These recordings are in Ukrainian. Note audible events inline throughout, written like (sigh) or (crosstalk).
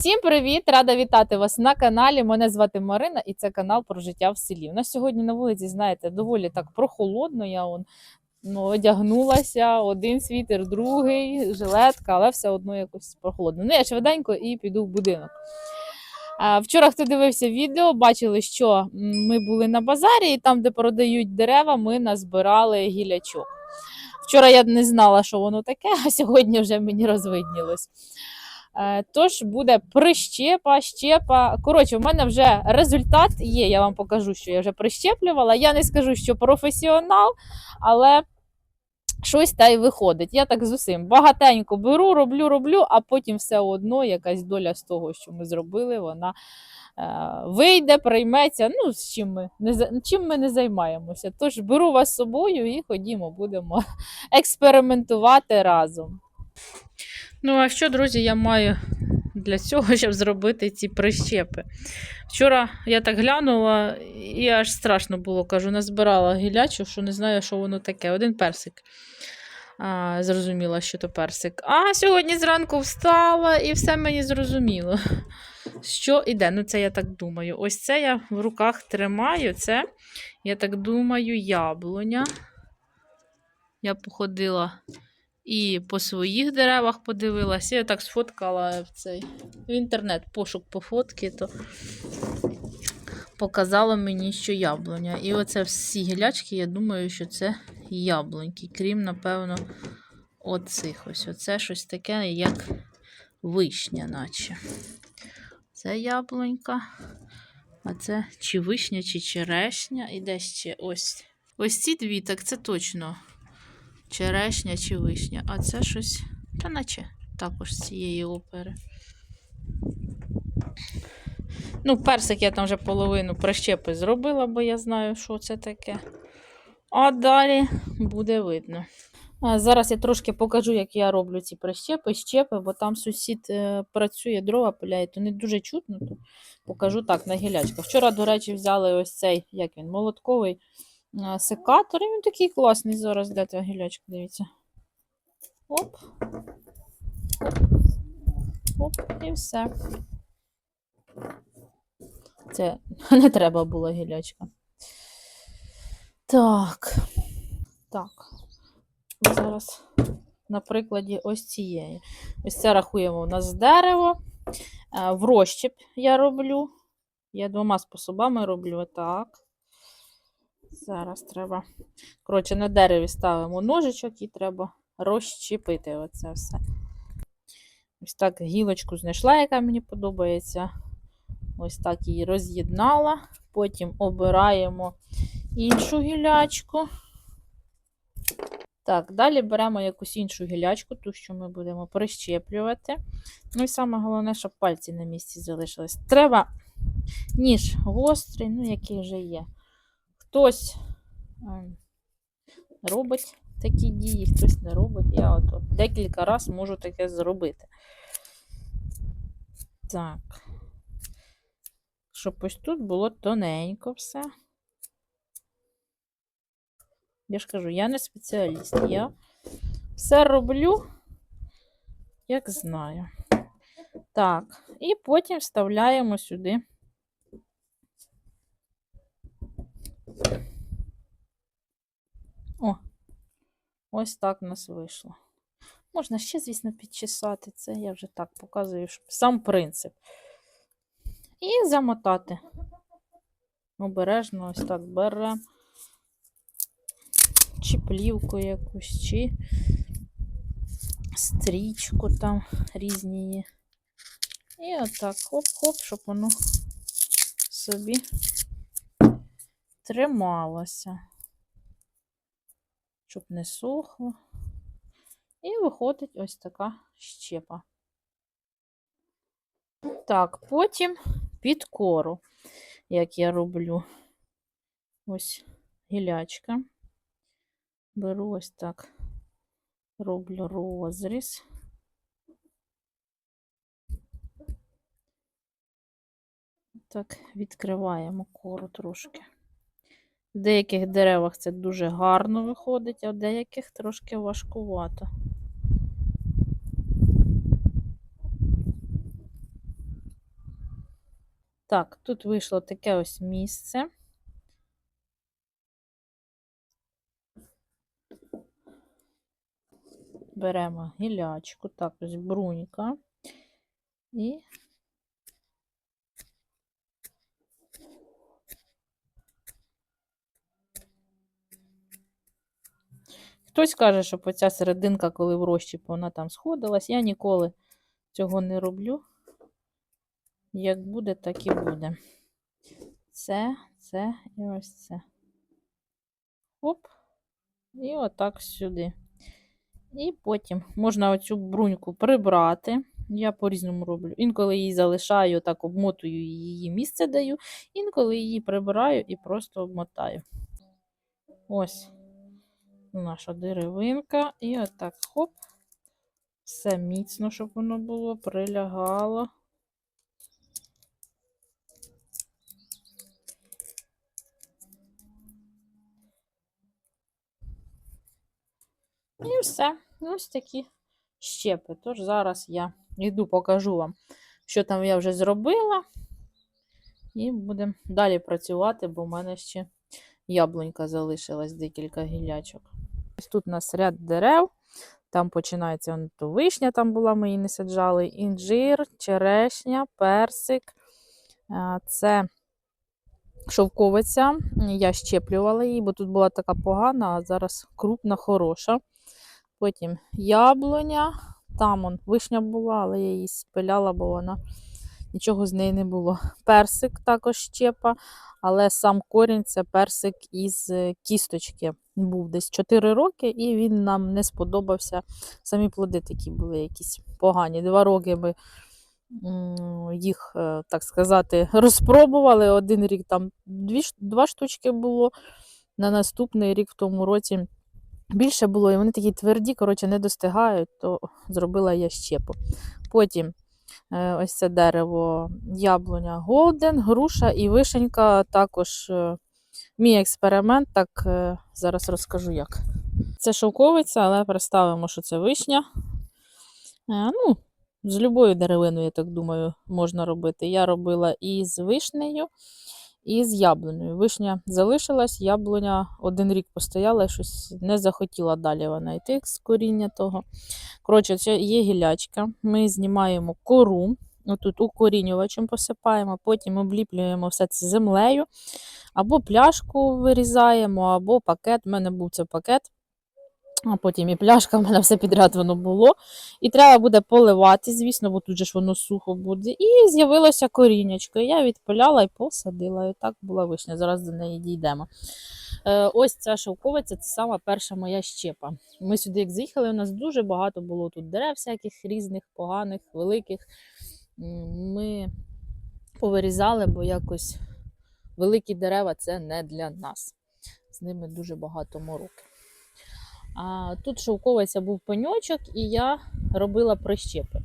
Всім привіт! Рада вітати вас на каналі. Мене звати Марина, і це канал про життя в селі. У нас сьогодні на вулиці, знаєте, доволі так прохолодно. Я он, ну, одягнулася, один світер, другий, жилетка, але все одно якось прохолодно. Ну, я швиденько і піду в будинок. Вчора, хто дивився відео, бачили, що ми були на базарі, і там, де продають дерева, ми назбирали гілячок. Вчора я не знала, що воно таке, а сьогодні вже мені розвиднілось. Е, Тож буде прищепа, щепа. Коротше, в мене вже результат є. Я вам покажу, що я вже прищеплювала. Я не скажу, що професіонал, але щось та й виходить. Я так з усім багатенько беру, роблю, роблю, а потім все одно якась доля з того, що ми зробили, вона е, вийде, прийметься. Ну, з чим ми не чим ми не займаємося. Тож беру вас з собою і ходімо, будемо (laughs) експериментувати разом. Ну, а що, друзі, я маю для цього, (laughs) щоб зробити ці прищепи? Вчора я так глянула, і аж страшно було, кажу, назбирала гілячу, що не знаю, що воно таке. Один персик. А, зрозуміла, що то персик. А сьогодні зранку встала і все мені зрозуміло. Що іде? Ну, це я так думаю. Ось це я в руках тримаю. Це, я так думаю, яблуня. Я походила і по своїх деревах подивилася. Я так сфоткала в цей в інтернет пошук по фотки, то показало мені, що яблуня. І оце всі гілячки, я думаю, що це яблуньки. Крім, напевно, оцих ось. Оце щось таке, як вишня, наче. Це яблунька. А це чи вишня, чи черешня. І де ще ось. Ось ці дві, так це точно черешня чи вишня. А це щось, та наче також з цієї опери. Ну, персик я там вже половину прищепи зробила, бо я знаю, що це таке. А далі буде видно. А зараз я трошки покажу, як я роблю ці прищепи, щепи, бо там сусід е, працює, дрова пиляє, то не дуже чутно, то покажу так на гілячках. Вчора, до речі, взяли ось цей, як він, молотковий секатор. І він такий класний зараз для того гілячка, дивіться. Оп. Оп, і все. Це (laughs) не треба була гілячка. Так. Так. Зараз на прикладі ось цієї. Ось це рахуємо у нас дерево. Е, В розщеп я роблю. Я двома способами роблю так. Зараз треба. Коротше, на дереві ставимо ножичок і треба розщепити оце все. Ось так гілочку знайшла, яка мені подобається. Ось так її роз'єднала. Потім обираємо іншу гілячку. Так, далі беремо якусь іншу гілячку, ту, що ми будемо прищеплювати. Ну і саме головне, щоб пальці на місці залишились. Треба ніж гострий, ну, який вже є. Хтось ем, робить такі дії, хтось не робить. Я от, от декілька разів можу таке зробити. Так. Щоб ось тут було тоненько все. Я ж кажу, я не спеціаліст. Я все роблю, як знаю. Так, і потім вставляємо сюди. О, ось так у нас вийшло. Можна ще, звісно, підчесати. Це я вже так показую, щоб сам принцип. І замотати. Обережно ось так беремо. Чи плівку якусь, чи стрічку там різні. І отак хоп-хоп, щоб воно собі трималося, щоб не сохло. І виходить ось така щепа. Так, потім під кору, як я роблю. Ось гілячка. Беру ось так, роблю розріз. Так, відкриваємо кору трошки. В деяких деревах це дуже гарно виходить, а в деяких трошки важкувато. Так, тут вийшло таке ось місце. Беремо гілячку, так, ось брунька. І Хтось каже, що оця серединка, коли в розчіп, вона там сходилась. Я ніколи цього не роблю. Як буде, так і буде. Це, це і ось це. Оп. І отак сюди. І потім можна оцю бруньку прибрати. Я по-різному роблю. Інколи її залишаю, так обмотую її місце даю, інколи її прибираю і просто обмотаю. Ось наша деревинка. І отак хоп. Все міцно, щоб воно було, прилягало. І все. Ось такі щепи. Тож зараз я йду, покажу вам, що там я вже зробила. І будемо далі працювати, бо в мене ще яблунька залишилась декілька гілячок. Тут у нас ряд дерев. Там починається он, то вишня, там була, ми її не саджали, інжир, черешня, персик. Це шовковиця. Я щеплювала її, бо тут була така погана, а зараз крупна, хороша. Потім яблуня. Там он, вишня була, але я її спиляла, бо вона нічого з неї не було. Персик також щепа, але сам корінь це персик із е, кісточки. Був десь 4 роки, і він нам не сподобався. Самі плоди такі були якісь погані. Два роки ми їх, е, так сказати, (laughs) розпробували. Один рік там дві, два штучки було. На наступний рік в тому році більше було, і вони такі тверді, коротше, не достигають, то зробила я щепу. Потім ось це дерево яблуня Голден, груша і вишенька також. е, Мій експеримент, так е, зараз розкажу як. Це шовковиця, але представимо, що це вишня. Е, Ну, з любою деревиною, я так думаю, можна робити. Я робила і з вишнею, і з яблунею. Вишня залишилась, яблуня один рік постояла, щось не захотіла далі вона йти з коріння того. Коротше, це є гілячка. Ми знімаємо кору. Отут укорінювачем посипаємо, потім обліплюємо все це землею. Або пляшку вирізаємо, або пакет. У мене був це пакет, а потім і пляшка, в мене все підряд воно було. І треба буде поливати, звісно, бо тут же ж воно сухо буде. І з'явилося коріннячко. І Я відпиляла і посадила. І так була вишня. Зараз до неї дійдемо. Е, ось ця шовковиця це сама перша моя щепа. Ми сюди, як заїхали, у нас дуже багато було тут дерев, всяких різних, поганих, великих. Ми повирізали, бо якось великі дерева це не для нас. З ними дуже багато мороки. А тут шовковиця був пеньочок, і я робила прищепи.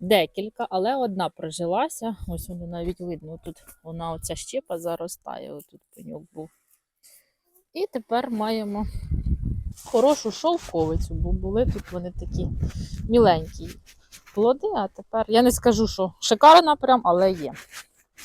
Декілька, але одна прижилася. Ось воно навіть видно. Тут вона оця щепа заростає. Отут пеньок був. І тепер маємо хорошу шовковицю, бо були тут вони такі міленькі плоди, а тепер я не скажу, що шикарна прям, але є.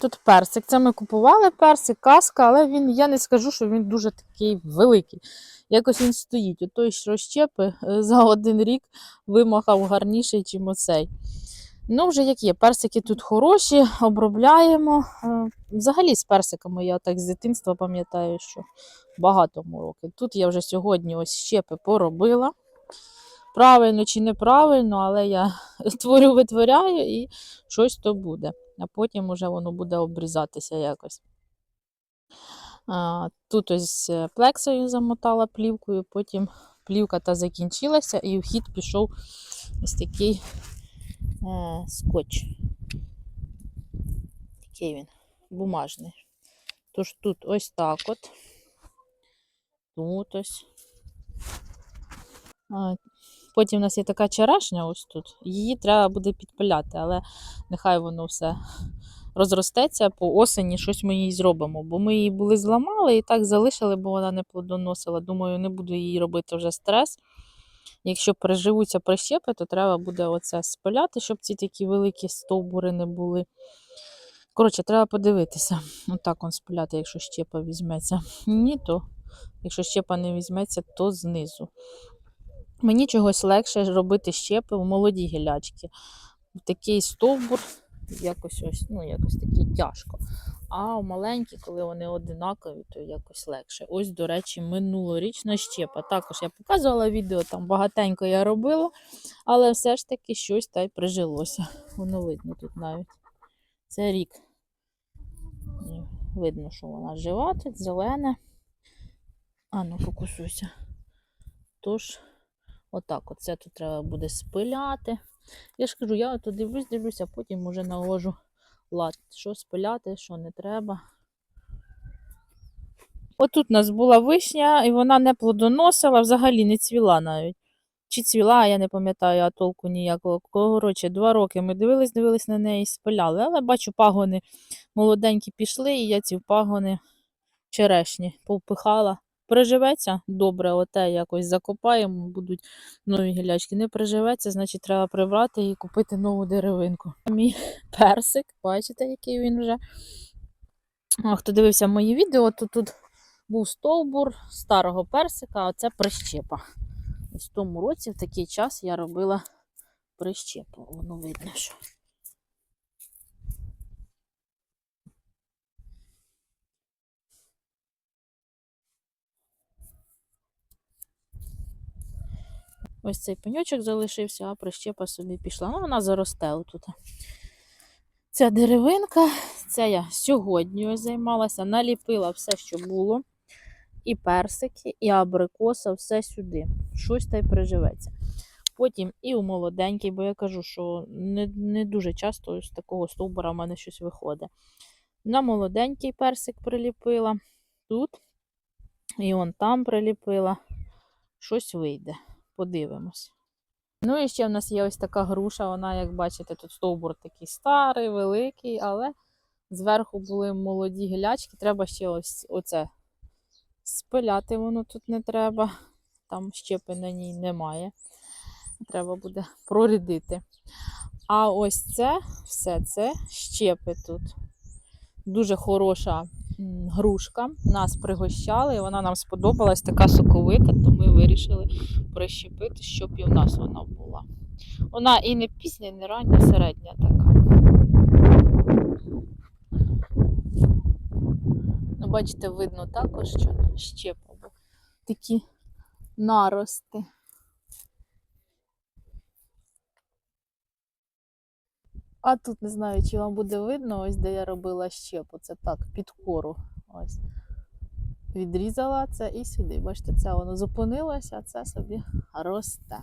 Тут персик. Це ми купували персик, каска, але він, я не скажу, що він дуже такий великий. Якось він стоїть. Отой що щепи е, за один рік вимахав гарніший, ніж оцей. Ну, вже як є, персики тут хороші, обробляємо. Е, Взагалі з персиками я так з дитинства пам'ятаю, що багато мороки. Тут я вже сьогодні ось щепи поробила. Правильно чи неправильно, але я (laughs) творю, витворяю і щось то буде. А потім уже воно буде обрізатися якось. Тут ось е, плексою замотала плівкою, потім плівка та закінчилася, і в хід пішов ось такий е, скотч. Такий він, бумажний. Тож тут ось так от. Тут ось. Потім у нас є така черешня ось тут. Її треба буде підпиляти, але нехай воно все розростеться по осені, щось ми їй зробимо. Бо ми її були зламали і так залишили, бо вона не плодоносила. Думаю, не буду їй робити вже стрес. Якщо переживуться прищепи, то треба буде оце спиляти, щоб ці такі великі стовбури не були. Коротше, треба подивитися. Отак он спиляти, якщо щепа візьметься. Ні, то якщо щепа не візьметься, то знизу. Мені чогось легше робити щепи у молоді гілячки. Такий стовбур, якось ось, ну, якось такий тяжко. А маленькі, коли вони одинакові, то якось легше. Ось, до речі, минулорічна щепа. Також я показувала відео, там багатенько я робила, але все ж таки щось та й прижилося. Воно видно тут навіть. Це рік. Видно, що вона жива, тут зелена. А ну, фокусуйся. Тож, отак, оце тут треба буде спиляти. Я ж кажу, я ото дивлюсь, а потім уже навожу лад, що спиляти, що не треба. Отут у нас була вишня, і вона не плодоносила, взагалі не цвіла навіть. Чи цвіла, я не пам'ятаю, а толку ніякого. Коротше, два роки ми дивились, дивились на неї і спиляли. Але бачу, пагони молоденькі пішли, і я ці пагони черешні повпихала. Приживеться добре, оте якось закопаємо, будуть нові гілячки. Не приживеться, значить треба прибрати і купити нову деревинку. Мій персик, бачите, який він вже. А, хто дивився мої відео, то тут був стовбур старого персика, а це прищепа. Ось в тому році, в такий час, я робила прищепу. Воно видно, що. Ось цей пеньочок залишився, а прищепа собі пішла. Ну, вона заросте отут. Ця деревинка, це я сьогодні займалася, наліпила все, що було. І персики, і абрикоса, все сюди. Щось та й приживеться. Потім і у молоденький, бо я кажу, що не, не дуже часто з такого стовбура в мене щось виходить. На молоденький персик приліпила тут, і он там приліпила. Щось вийде. Подивимось. Ну і ще в нас є ось така груша, вона, як бачите, тут стовбур такий старий, великий, але зверху були молоді гілячки. Треба ще ось оце спиляти, воно тут не треба. Там щепи на ній немає. Треба буде прорядити. А ось це все це щепи тут. Дуже хороша грушка. Нас пригощали, і вона нам сподобалась, така соковита, то ми вирішили прищепити, щоб і в нас вона була. Вона і не пізня, і не рання, середня така. Ну, бачите, видно також, що щепа, такі нарости. А тут не знаю, чи вам буде видно, ось де я робила щепу. Це так, під кору. Ось. Відрізала це і сюди. Бачите, це воно зупинилося, а це собі росте.